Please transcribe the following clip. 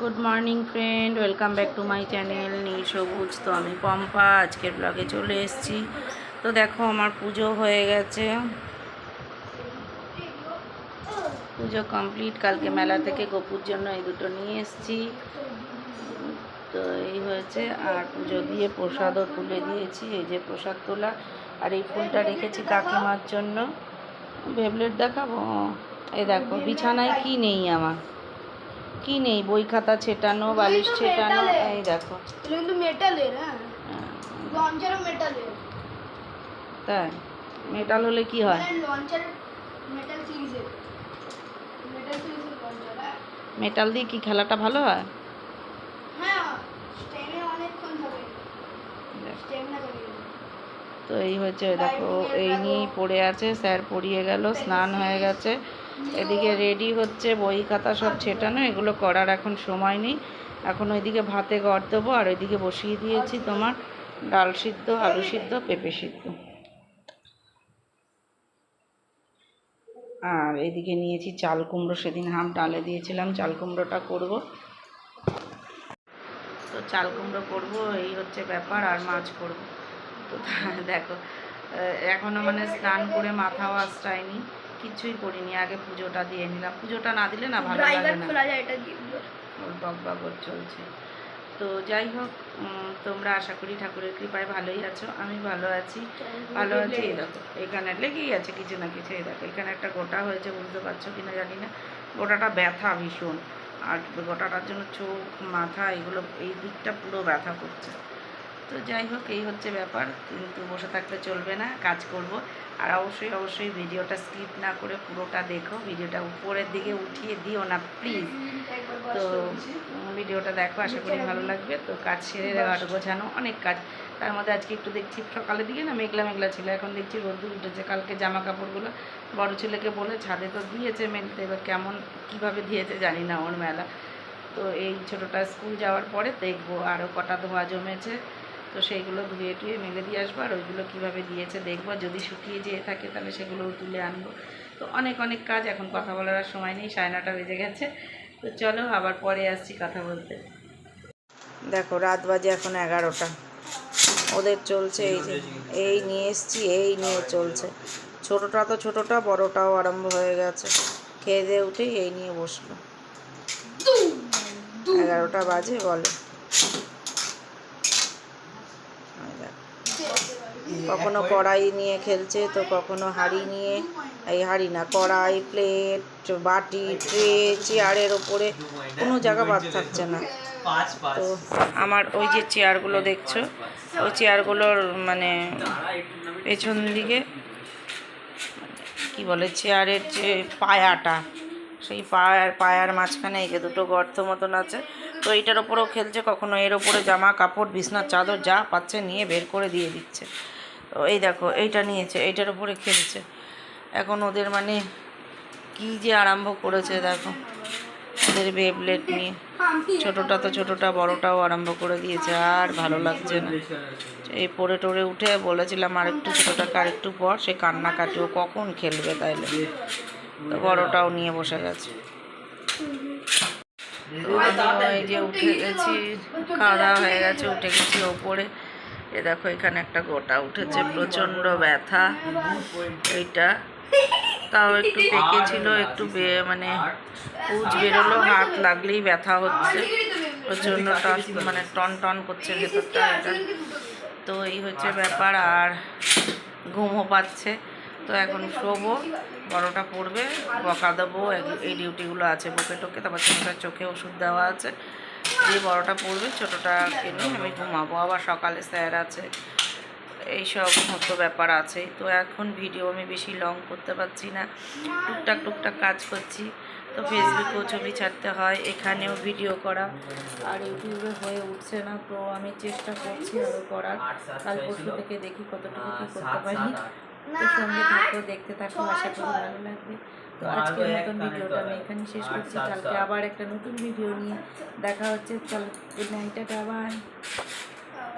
Good morning friend welcome back to my channel নীল সবুজ তো আমি পম্পা, আজকের ব্লগে চলে এসেছি। তো দেখো, আমার পুজো হয়ে গেছে। পুজো কমপ্লিট কালকে মেলা থেকে গোপুর জন্য এই দুটো নিয়ে এসেছি। তো এই হয়েছে। আর পুজো দিয়ে প্রসাদও তুলে দিয়েছি। এই যে প্রসাদ তোলা। আর এই ফুলটা রেখেছি কাকিমার জন্য। ভেবলেট দেখাবো? এই দেখো, বিছানায় কি নেই আমার? কি নেই? বই খাতা ছেটানো বালিশ ছেটানো এই দেখো। কিন্তু মেটালের হ্যাঁ। লঞ্চারও মেটালের তাই? মেটাল হলে কি হয়? লঞ্চার মেটাল সিরিজের মেটাল সিরিজের লঞ্চার মেটাল দিয়ে কি খেলাটা ভালো হয়? হ্যাঁ স্টেমে অনেকক্ষণ থাকে স্টেমনা তো এই হচ্ছে দেখো, এই নিয়েই পড়ে আছে, স্যার পড়িয়ে গেল, স্নান হয়ে গেছে। এদিকে রেডি হচ্ছে, বই খাতা সব ছেটানো, এগুলো করার এখন সময় নেই। এখন ওইদিকে ভাতে গড় দেবো আর ওইদিকে বসিয়ে দিয়েছি তোমার ডাল সিদ্ধ, আলু সিদ্ধ, পেঁপে সিদ্ধ। আর এদিকে নিয়েছি চাল কুমড়ো, সেদিন হাম ডালে দিয়েছিলাম, চাল কুমড়োটা করব। তো চাল কুমড়ো করব, এই হচ্ছে ব্যাপার, আর মাছ করব। তো দেখো আহ, এখনও মানে স্নান করে মাথাও আশ্রায়নি কিছুই করিনি আগে পুজোটা দিয়ে নিলাম। পুজোটা না দিলে না ভালো লাগে না। ওর বক বকর চলছে। তো যাই হোক তোমরা আশা করি ঠাকুরের কৃপায় ভালোই আছো আমি ভালো আছি। ভালো আছি এই দেখো এখানে লেগেই আছে কিছু না কিছু এই দেখো এখানে একটা গোটা হয়েছে বুঝতে পারছ কিনা জানি না। গোটাটা ব্যথা ভীষণ আর গোটাটার জন্য চোখ মাথা এগুলো এই দিকটা পুরো ব্যথা করছে। তো যাই হোক এই হচ্ছে ব্যাপার। কিন্তু বসে থাকলে চলবে না কাজ করব। আর অবশ্যই অবশ্যই ভিডিওটা স্কিপ না করে পুরোটা দেখো। ভিডিওটা উপরের দিকে উঠিয়ে দিও না প্লিজ তো ভিডিওটা দেখো আশা করি ভালো লাগবে। তো কাজ সেরে দেওয়ার গোছানো অনেক কাজ। তার মধ্যে আজকে একটু দেখছি সকালের দিকে না মেঘলা মেঘলা ছিল। এখন দেখছি রোদ্দুর উঠেছে। কালকে জামা কাপড়গুলো বড় ছেলেকে বলে ছাদে তো দিয়েছে মেলতে এবার কেমন কীভাবে দিয়েছে জানি না ওর মেলা। তো এই ছোটোটা স্কুল যাওয়ার পরে দেখব। আরও কটা ধোয়া জমেছে। তো সেইগুলো ধুয়ে টুয়ে মেলে দিয়ে আসব আর ওইগুলো কীভাবে দিয়েছে দেখব। যদি শুকিয়ে যেয়ে থাকে তাহলে সেগুলোও তুলে আনব। তো অনেক অনেক কাজ এখন কথা বলার আর সময় নেই সাড়ে নটা বেজে গেছে। তো চলো আবার পরে আসছি কথা বলতে। দেখো রাত বাজে এখন এগারোটা। ওদের চলছে এই যে এই নিয়ে এসছি এই নিয়ে চলছে। ছোটোটা তো ছোটোটা বড়টাও আরম্ভ হয়ে গেছে। খেয়ে দিয়ে উঠেই এই নিয়ে বসল। এগারোটা বাজে বলে এই দেখো। কখনো কড়াই নিয়ে খেলছে তো কখনো হাঁড়ি নিয়ে। এই হাঁড়ি না কড়াই প্লেট বাটি ট্রে চেয়ারের ওপরে কোনো জায়গা বাদ থাকছে না। তো আমার ওই যে চেয়ারগুলো দেখছ ওই চেয়ারগুলোর মানে পেছন দিকে কি বলে চেয়ারের যে পায়াটা সেই পায়ার পায়ার মাঝখানে এই যে দুটো গর্ত মতন আছে। তো এইটার ওপরেও খেলছে কখনো এর ওপরে জামা কাপড় বিছনার চাদর যা পাচ্ছে নিয়ে বের করে দিয়ে দিচ্ছে। তো এই দেখো, এইটা নিয়েছে, এইটার ওপরে খেলছে। এখন ওদের মানে কি যে আরম্ভ করেছে, দেখো। ওদের বেবলেট নিয়ে। ছোটোটা তো ছোটোটা, বড়টাও আরম্ভ করে দিয়েছে, আর ভালো লাগছে না। এই পড়ে টরে উঠে বলেছিলাম আর একটু ছোটোটাকে আর একটু পর, সে কান্নাকাটি, ও কখন খেলবে তাইলে? তো বড়টাও নিয়ে বসে গেছে। এই যে উঠে গেছি, খাওয়া দাওয়া হয়ে গেছে, উঠে গেছি ওপরে। এ দেখো, এখানে একটা গোটা উঠেছে, প্রচণ্ড ব্যথা। এইটা তাও একটু পেকে ছিল, একটু মানে পুজ বেরোলো, হাত লাগলেই ব্যথা হচ্ছে। প্রচণ্ড টন মানে টন টন করছে ভেতরটা এটা। তো এই হচ্ছে ব্যাপার, আর ঘুমও পাচ্ছে। তো এখন শোবো বড়টা পড়বে বকা দেবো, এই- ডিউটিগুলো আছে বকে টোকে তারপর চোখে ওষুধ দেওয়া আছে। যে বড়টা পড়বে ছোটোটাকে নিয়ে আমি ঘুমাবো। আবার সকালে স্যার আছে, এইসব মতো ব্যাপার আছে। তো এখন ভিডিও আমি বেশি লং করতে পারছি না। টুকটাক টুকটাক কাজ করছি। তো ফেসবুকেও ছবি ছাড়তে হয়, এখানেও ভিডিও করা। আর ইউটিউবে হয়ে উঠছে না, তো আমি চেষ্টা করছি আরও করার। কাল পরশু থেকে দেখি কতটুকু কী করতে পারি। তো সঙ্গে থাকো, দেখতে থাকো, আশা করি ভালো লাগবে। তো আজকের নতুন ভিডিওটা আমি এখানে শেষ করছি। কালকে আবার একটা নতুন ভিডিও নিয়ে দেখা হচ্ছে। চল গুড নাইট টাটা বাই